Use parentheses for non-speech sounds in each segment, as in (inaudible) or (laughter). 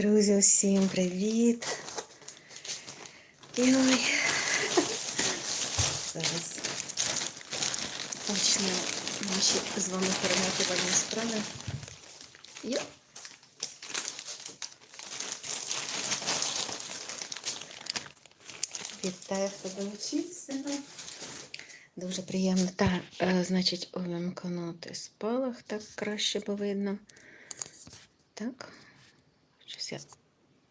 Друзі, усім привіт! Ой. Зараз почнемо наші з вами перемотувальні справи. Йо. Вітаю, хто долучився. Дуже приємно. Так, е, значить, увімкнути спалах, так краще бо видно. Так. Щось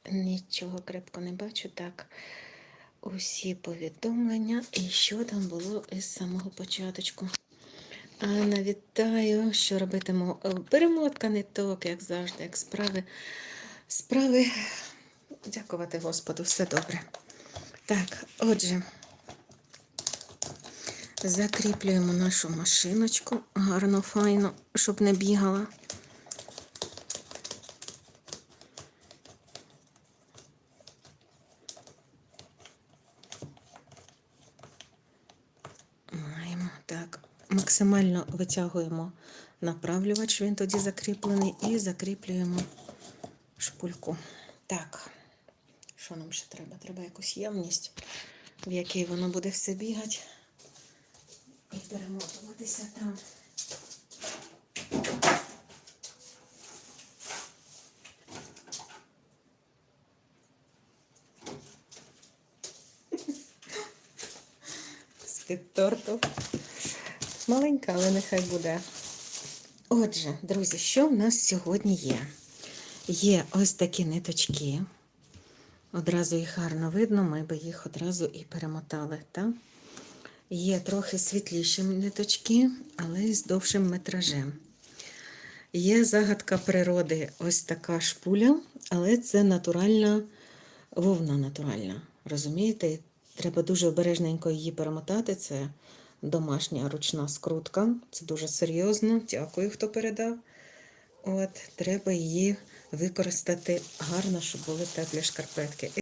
я нічого крепко не бачу. Так. Усі повідомлення. І що там було із самого початку. Анна, вітаю, що робитиму Е, перемотка ниток, як завжди, як справи. Справи. Дякувати Господу, все добре. Так, отже, закріплюємо нашу машиночку гарно, файно, щоб не бігала. Маємо так. Максимально витягуємо направлювач, він тоді закріплений, і закріплюємо шпульку. Так, що нам ще треба? Треба якусь ємність, в якій воно буде все бігати і перемотуватися там. (laughs) З-під торту. Маленька, але нехай буде. Отже, друзі, що в нас сьогодні є? Є ось такі ниточки. Одразу їх гарно видно, ми би їх одразу і перемотали. Так? Є трохи світліші ниточки, але з довшим метражем. Є загадка природи, ось така шпуля, але це натуральна вовна натуральна. Розумієте? Треба дуже обережненько її перемотати. Це домашня ручна скрутка. Це дуже серйозно. Дякую, хто передав. От, треба її використати гарно, щоб були теплі шкарпетки.